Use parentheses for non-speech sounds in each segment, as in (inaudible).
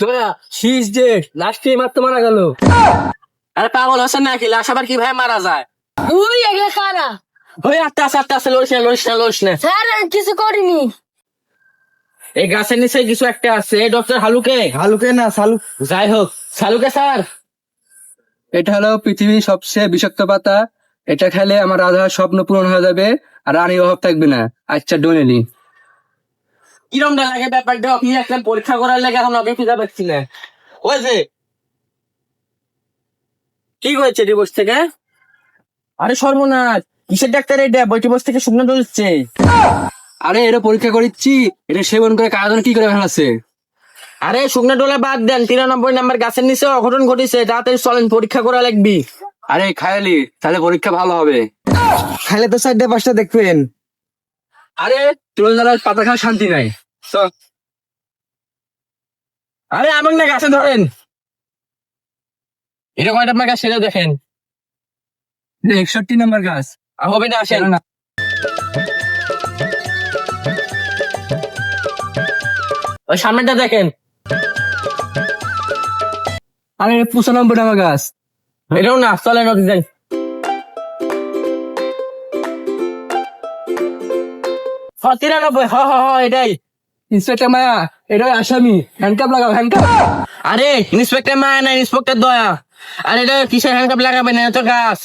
তোরা শীষ ডেট লাস্টে মারতে মারা গেল। আরে পাগল হচ্ছেন নাকি? লাশ আবার কীভাবে মারা যায়? তুই এগুলো খারা ওই আস্তে আস্তে আস্তে লড়িস না লড়িস না লড়িস না। স্যার আমি কিছু করিনি। এই গাছের নিচে কিছু একটা আছে। ডক্টর হালুকে? হালুকে না সালু যাই হোক সালুকে স্যার। এটা হলো পৃথিবীর সবচেয়ে বিষাক্ত পাতা। এটা খেলে আমার রাধার স্বপ্ন পূরণ হয়ে যাবে আর রানীর অভাব থাকবে না। আচ্ছা ডোনেলি। কিরম লাগে ব্যাপারটা? আপনি একটা পরীক্ষা করার লেগে এখন আপনি খুঁজে পাচ্ছি না। যে কি হয়েছে ডিভোর্স থেকে? আরে সর্বনাশ, কিসের ডাক্তার এটা? বইটি বস থেকে শুকনো চলছে আরে এটা পরীক্ষা করিচ্ছি, এটা সেবন করে কাজ কি করে ফেলাছে আরে শুকনো ডোলা বাদ দেন, তিরানব্বই নাম্বার গাছের নিচে অঘটন ঘটিছে, তাড়াতাড়ি চলেন, পরীক্ষা করা লাগবি। আরে খায়ালি, তাহলে পরীক্ষা ভালো হবে। খাইলে তো চারটে পাঁচটা দেখবেন। আরে তুলনার পাতা খাওয়া শান্তি নাই। আরে আমাকে না গাছে ধরেন। এটা কয়টা আপনার গাছ সেটা দেখেন। একষট্টি নাম্বার গাছ। আর হবে না, আসেন। না ওই সামনেটা দেখেন। আরে পঁচানব্বই নাম্বার গাছ। এটাও না, চলেন নদী যাই। তিরানব্বই, হ হ হ, এটাই। ইন্সপেক্টর মায়া এটা আসামি। হ্যান্ডকাপ লাগাও হ্যান্ডকাপ আরে ইন্সপেক্টর মায়া না ইন্সপেক্টর দয়া। আরে এটা কিসের হ্যান্ডকাপ লাগাবেন না তো গাছ।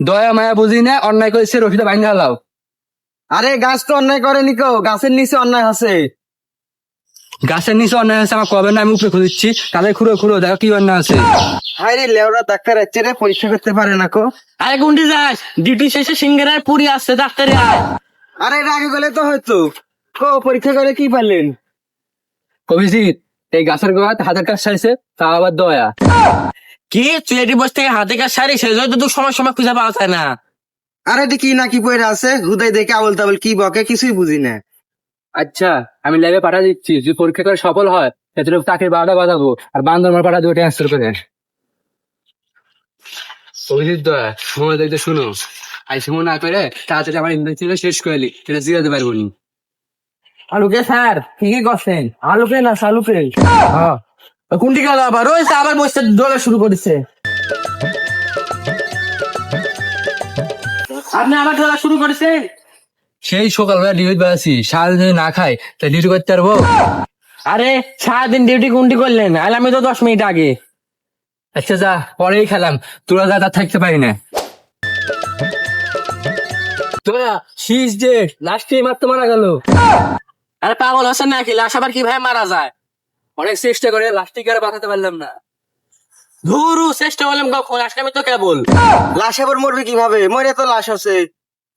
দয়া মায়া বুঝি না অন্যায় করেছে রফিদা বাইন হালাও আরে গাছ তো অন্যায় করে নিকো গাছের নিচে অন্যায় আছে গাছের নিচে অন্যায় আছে আমার কবে না আমি উপরে খুঁজছি। তাদের খুঁড়ো খুঁড়ো দেখো কি অন্যায় আছে হাই রে লেওরা ডাক্তার আছে রে পরীক্ষা করতে পারে না কো। আরে গুন্ডি যাস ডিউটি শেষে সিঙ্গারার পুরি আসছে ডাক্তারে আয়। আরে এর আগে গেলে তো হয়তো। কো পরীক্ষা করে কি পারলেন? অভিজিৎ এই গাছের গোড়াতে হাতের কাজ সারিছে তা আবার দয়া। কি? চুয়েটি বস থেকে হাতে কাজ সারি সে তো সময় সময় খুঁজে পাওয়া যায় না। আরে এটি কি না কি পড়ে আছে হুদাই দেখে আবল তাবল কি বকে কিছুই বুঝি না। আচ্ছা আমি ল্যাবে পাঠা দিচ্ছি যদি পরীক্ষা করে সফল হয় তাহলে তাকে বারোটা বাজাবো আর বান্দরমার পাঠা দেবো ট্রান্সফার করে। অভিজিৎ দয়া মনে দেখতে শুনো। আইসি মনে না করে তাড়াতাড়ি আমার ইন্টারভিউ শেষ করে নি সেটা জিরাতে পারব নি। আলুকে স্যার ঠিকই করছেন? আলুকে না শালুকে? হ্যাঁ। কোনটি গেল আবার? ওই আবার বসে দোলা শুরু করেছে। আপনি আবার দোলা শুরু করেছেন? সেই সকালবেলা ডিউটি বেড়াচ্ছি সারাদিন যদি না খাই তা ডিউটি করতে পারব? আরে সারাদিন ডিউটি কোনটি করলেন? আলে আমি তো দশ মিনিট আগে। আচ্ছা যা পরেই খেলাম। তোরা যা তার থাকতে পারি না। তোরা শীষ ডেট লাস্টে মারতে মারা গেল। আরে পাগল হচ্ছেন নাকি লাশ আবার কীভাবে মারা যায়? অনেক চেষ্টা করে লাস্টে আর বাঁচাতে পারলাম না। ধুরু, চেষ্টা করলাম কখন? আজকে আমি তো কেবল। লাশ আবার মরবে কীভাবে? মরে তো লাশ আছে।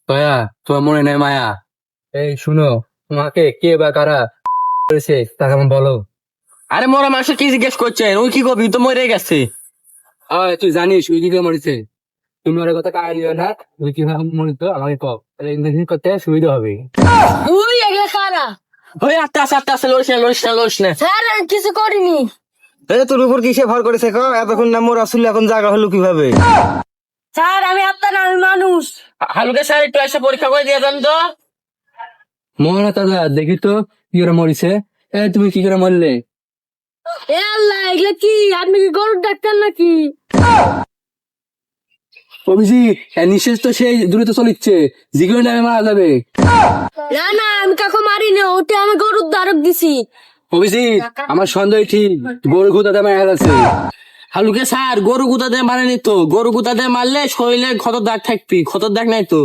দয়া তোমার মনে নেই মায়া? এই, শুনো, তোমাকে কে বা কারা করেছে তাকে আমার বলো? আরে মোরা মানুষের কি জিজ্ঞেস করছেন? ওই কি কবি তো মরে গেছে। হয় তুই জানিস উই কীভাবে মরেছে। তুমি ওর কথা কাজ দিও না। তুই কীভাবে মরিত আমাকে কও। তাহলে করতে সুবিধা হবে। তুই এগুলো খারা ওই আস্তে আস্তে আস্তে আস্তে লড়িস না লড়িস না লড়িস না। স্যার আমি কিছু করিনি। এই তোর উপর কিসে ভর করেছে কো? এতক্ষণ না মোর আসলে এখন জায়গা হলো কীভাবে? স্যার আমি আপনার আমি মানুষ। হালুকে স্যার একটু এসে পরীক্ষা করে দিয়ে দেন তো। মনে দাদা দেখি তো কি করে মরিছে। এ তুমি কি করে মরলে? এ আল্লাহ এগুলো কি? আপনি কি গরুর ডাক্তার নাকি? অভিজিৎ হ্যাঁ নিঃশেষ তো সেই দ্রুত চলিচ্ছে। যেগুলো নামে মারা যাবে। না না আমি কাকু মারিনি ওটা আমি গরুর দ্বারক দিছি। অভিজিৎ আমার সন্দেহ ঠিক গরু খুদা দামে আছে হালুকে স্যার গরু গুতা দিয়ে মারে নি তো। গরু গুতা দিয়ে মারলে শরীরে ক্ষত দাগ থাকবি ক্ষত দাগ নাই তো।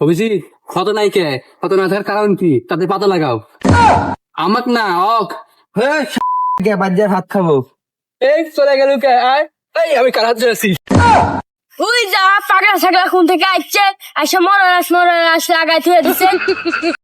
অভিজিৎ ক্ষত নাই কে ক্ষত না থাকার কারণ কি? তাতে পাতা লাগাও। আমাক না অক। হ্যাঁ কে বাদ দিয়ে ভাত খাব? এই চলে গেল কে? আয় এই আমি কার হাতে আছি ওই যা পাগলা ছাগলা কোন থেকে আসছে আসে মরাস মরাস লাগাই থুয়ে দিছে। (laughs)